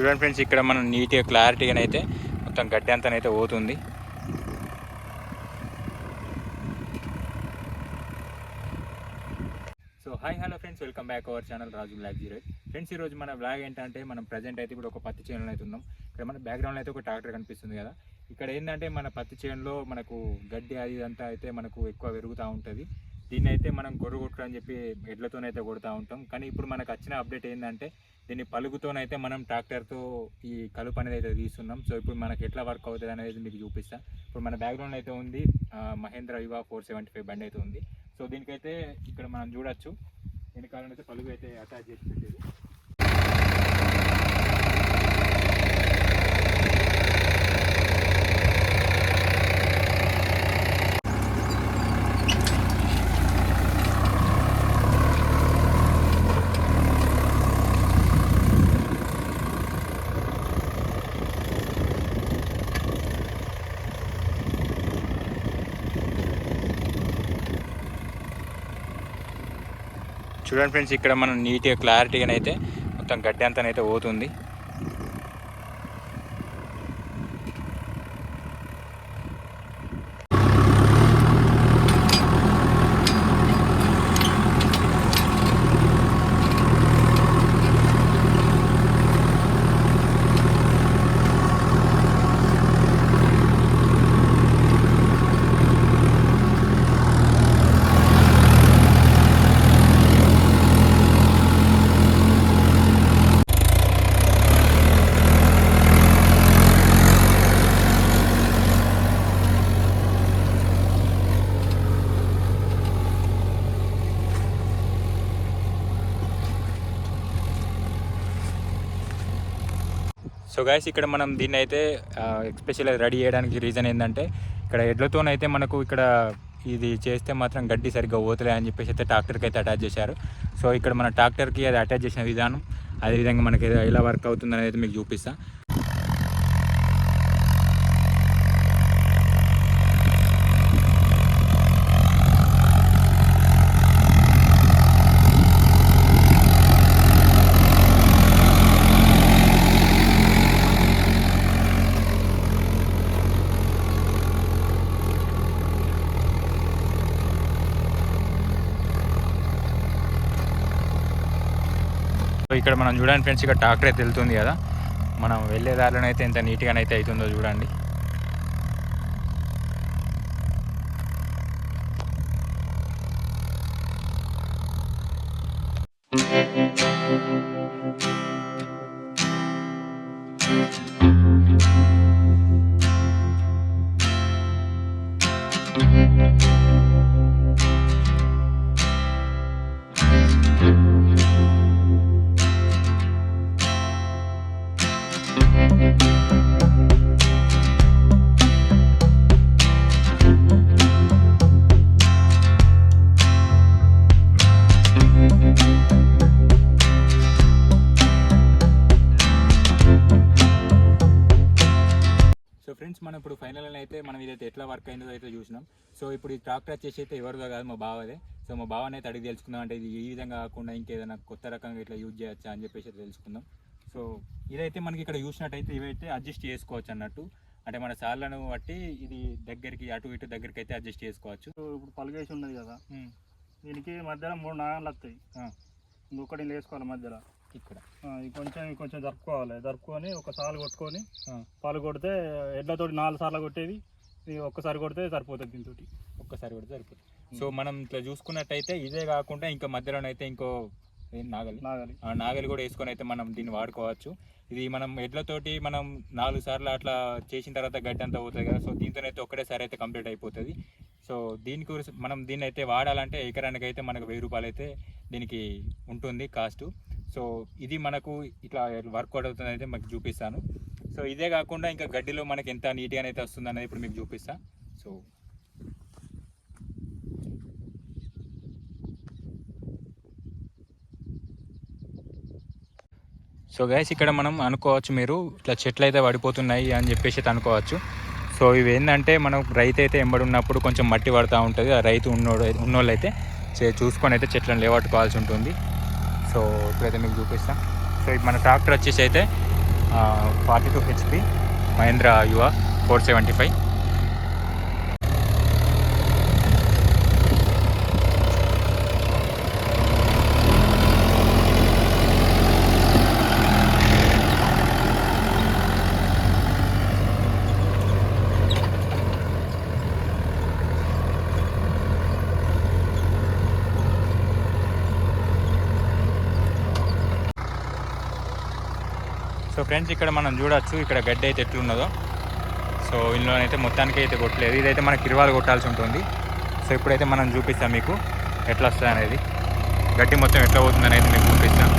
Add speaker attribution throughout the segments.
Speaker 1: చూడండి ఫ్రెండ్స్ ఇక్కడ మనం నీట్గా క్లారిటీగా అయితే మొత్తం గడ్డి అంతనైతే పోతుంది. So hi hello friends welcome back our channel Raju black zero friends ఈరోజు మన బ్లాగ్ ఏంటంటే మనం ప్రజెంట్ అయితే ఇప్పుడు ఒక పత్తి చేనులో అయితే ఉన్నాం. ఇక్కడ మన బ్యాక్గ్రౌండ్లో అయితే ఒక ట్రాక్టర్ కనిపిస్తుంది కదా. ఇక్కడ ఏంటంటే మన పత్తి చేనులో మనకు గడ్డి అది ఇదంతా అయితే మనకు ఎక్కువ పెరుగుతూ ఉంటుంది. దీన్ని అయితే మనం గొర్రె కొట్టడం అని చెప్పి ఎడ్లతోనైతే కొడుతూ ఉంటాం. కానీ ఇప్పుడు మనకు వచ్చిన అప్డేట్ ఏంటంటే దీన్ని పలుగుతోనైతే మనం ట్రాక్టర్తో ఈ కలుపు అనేది అయితే తీస్తున్నాం. సో ఇప్పుడు మనకి ఎట్లా వర్క్ అవుతుంది అనేది మీకు చూపిస్తా. ఇప్పుడు మన బ్యాక్గ్రౌండ్ అయితే ఉంది మహేంద్ర యువ ఫోర్ సెవెంటీ ఫైవ్ బండి అయితే ఉంది. సో దీనికైతే ఇక్కడ మనం చూడొచ్చు. వెనకాల పలుగు అయితే అటాచ్ చేసి పెట్టేది చూడండి ఫ్రెండ్స్ ఇక్కడ మనం నీట్గా క్లారిటీగా అయితే మొత్తం గడ్డి అంతా అయితే పోతుంది. సో గాయస్ ఇక్కడ మనం దీన్ని అయితే ఎస్పెషల్గా రెడీ చేయడానికి రీజన్ ఏంటంటే ఇక్కడ ఎడ్లతోనైతే మనకు ఇక్కడ ఇది చేస్తే మాత్రం గడ్డి సరిగ్గా పోతలే అని చెప్పేసి అయితే ట్రాక్టర్కి అయితే అటాచ్ చేశారు. సో ఇక్కడ మన ట్రాక్టర్కి అది అటాచ్ చేసిన విధానం అదేవిధంగా మనకి ఎలా వర్క్ అవుతుందని అయితే మీకు చూపిస్తాను ఇక్కడ మనం చూడండి ఫ్రెండ్స్ ఇక్కడ ట్రాక్టర్ అయితే వెళ్తుంది కదా. మనం వెళ్ళే దారిలోనే అయితే ఎంత నీట్గానైతే అవుతుందో చూడండి. సో ఫ్రెండ్స్ మనం ఇప్పుడు ఫైనల్ అయితే మనం ఇదైతే ఎట్లా వర్క్ అయిందో అయితే చూసినాం. సో ఇప్పుడు ఈ ట్రాక్టర్ వచ్చేసి అయితే ఎవరిదో కాదు మా బావదే. సో మా బావని అయితే అడిగి తెలుసుకుందాం. అంటే ఇది ఈ విధంగా కాకుండా ఇంకేదైనా కొత్త రకంగా ఇట్లా యూజ్ చేయొచ్చా అని చెప్పేసి తెలుసుకుందాం. సో ఇదైతే మనకి ఇక్కడ చూసినట్టయితే ఇవైతే అడ్జస్ట్ చేసుకోవచ్చు అన్నట్టు. అంటే మన సార్లను బట్టి ఇది దగ్గరికి అటు ఇటు దగ్గరికి అయితే అడ్జస్ట్ చేసుకోవచ్చు
Speaker 2: ఇప్పుడు పలిగేసి ఉన్నది కదా.
Speaker 1: ఉమ్,
Speaker 2: దీనికి మధ్యలో మూడు నాగలు వస్తాయి. ఇంకొకటి వేసుకోవాలి మధ్యలో.
Speaker 1: ఇక్కడ.
Speaker 2: కొంచెం కొంచెం జరుపుకోవాలి. జరుపుకొని ఒక సార్లు కొట్టుకొని పాలు కొడితే ఎడ్లతోటి నాలుగు సార్లు కొట్టేది. ఇది ఒక్కసారి కొడితే సరిపోతుంది దీంతో
Speaker 1: ఒక్కసారి కూడా సరిపోతుంది. సో మనం ఇట్లా చూసుకున్నట్టయితే ఇదే కాకుండా ఇంకా మధ్యలోనైతే ఇంకో నాగలి?
Speaker 2: నాగలి.
Speaker 1: ఆ నాగలి కూడా వేసుకొని అయితే మనం దీన్ని వాడుకోవచ్చు. ఇది మనం ఎడ్లతోటి మనం నాలుగు సార్లు అట్లా చేసిన తర్వాత గడ్డి అంతా పోతుంది కదా సో దీంతోనైతే ఒకటేసారి అయితే కంప్లీట్ అయిపోతుంది. సో దీని గురించి మనం దీన్ని అయితే వాడాలంటే ఎకరానికి అయితే మనకు వెయ్యి రూపాయలు అయితే దీనికి ఉంటుంది కాస్ట్. సో ఇది మనకు ఇట్లా వర్కౌట్ అవుతుంది అయితే మీకు చూపిస్తాను. సో ఇదే కాకుండా ఇంకా గడ్డిలో మనకి ఎంత నీట్గా అయితే వస్తుంది అనేది ఇప్పుడు మీకు చూపిస్తాను సో సో గైస్ ఇక్కడ మనం అనుకోవచ్చు మీరు ఇట్లా చెట్లు అయితే పడిపోతున్నాయి అని చెప్పేసి అయితే అనుకోవచ్చు. సో ఇవి ఏంటంటే మనం రైతు అయితే ఎంబడి ఉన్నప్పుడు కొంచెం మట్టి పడుతూ ఉంటుంది. ఆ రైతు ఉన్నోడు ఉన్నోళ్ళు అయితే చూసుకొని అయితే చెట్లను లేవట్టుకోవాల్సి ఉంటుంది. సో ఇప్పుడైతే మీకు చూపిస్తాం. సో ఇది మన ట్రాక్టర్ వచ్చేసి అయితే forty two HP Mahindra Yuvo four seventy five. So friends ఇక్కడ మనం చూడొచ్చు ఇక్కడ గడ్డి అయితే ఎట్లున్నదో. సో ఇందులోనైతే మొత్తానికి అయితే కొట్టలేదు. ఇదైతే మనకి ఇరవాలు కొట్టాల్సి ఉంటుంది. సో ఇప్పుడైతే మనం చూపిస్తాం మీకు ఎట్లా వస్తుంది అనేది గడ్డి మొత్తం ఎట్లా పోతుంది అనేది మీకు చూపిస్తాం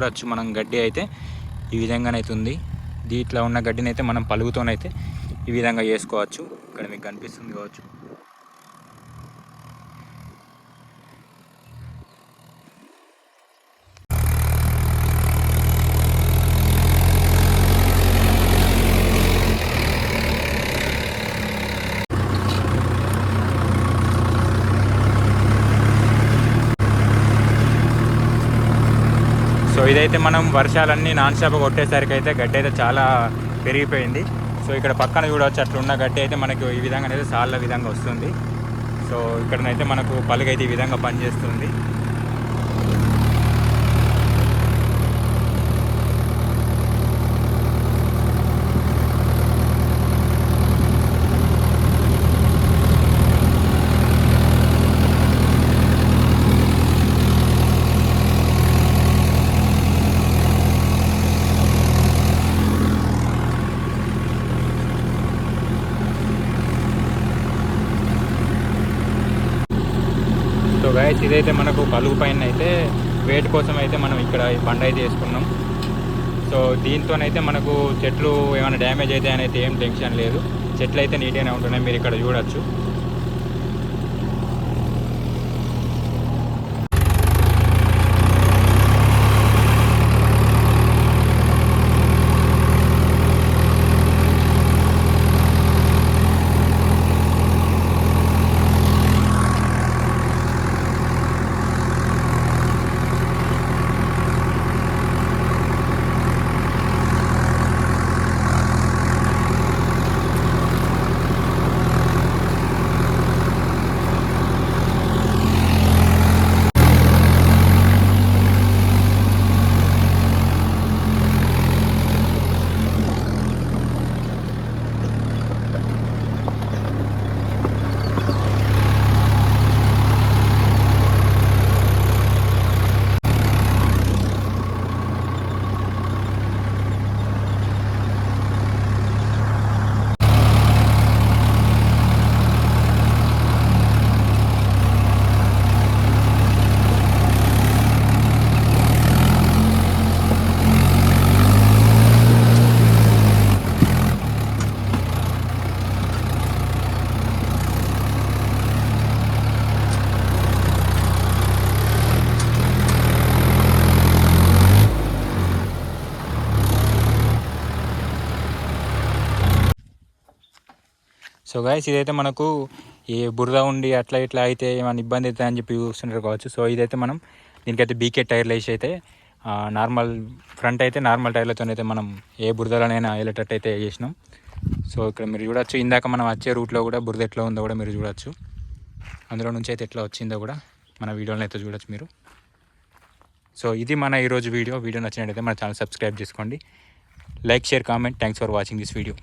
Speaker 1: చూడొచ్చు మనం గడ్డి అయితే ఈ విధంగానైతే ఉంది దీంట్లో ఉన్న గడ్డిని అయితే మనం పలుగుతోనైతే ఈ విధంగా చేసుకోవచ్చు. ఇక్కడ మీకు కనిపిస్తుంది కావచ్చు సో ఇదైతే మనం వర్షాలన్నీ నాన్ స్టాప్ కొట్టేసరికి అయితే గడ్డి అయితే చాలా పెరిగిపోయింది. సో ఇక్కడ పక్కన చూడవచ్చు అట్లున్న గడ్డి అయితే మనకు ఈ విధంగా అనేది చాలా విధంగా వస్తుంది. సో ఇక్కడనైతే మనకు పలుగైతే ఈ విధంగా పనిచేస్తుంది సో గాయస్ ఇదైతే మనకు కలుగు పైన అయితే వెయిట్ కోసం అయితే మనం ఇక్కడ ఈ బండ అయితే వేసుకున్నాం. సో దీంతోనైతే మనకు చెట్లు ఏమైనా డ్యామేజ్ అయితే అయితే ఏం టెన్షన్ లేదు. చెట్లు అయితే నీట్గానే ఉంటున్నాయి మీరు ఇక్కడ చూడొచ్చు. సో గాయస్ ఇదైతే మనకు ఏ బురద ఉండి అట్లా ఇట్లా అయితే ఏమైనా ఇబ్బంది అవుతుంది అని చెప్పి చూస్తుంటారు కావచ్చు. సో ఇదైతే మనం దీనికైతే బీకే టైర్లు వేసి అయితే నార్మల్ ఫ్రంట్ అయితే నార్మల్ టైర్లతో అయితే మనం ఏ బురదలోనైనా వెళ్ళేటట్టు అయితే చేసినాం. సో ఇక్కడ మీరు చూడొచ్చు ఇందాక మనం వచ్చే రూట్లో కూడా బురద ఎట్లా ఉందో కూడా మీరు చూడొచ్చు. అందులో నుంచి అయితే ఎట్లా వచ్చిందో కూడా మన వీడియోలో అయితే చూడొచ్చు మీరు. సో ఇది మన ఈరోజు వీడియో. వీడియో నచ్చినట్టయితే మన ఛానల్ సబ్స్క్రైబ్ చేసుకోండి. Like share comment. Thanks for watching this video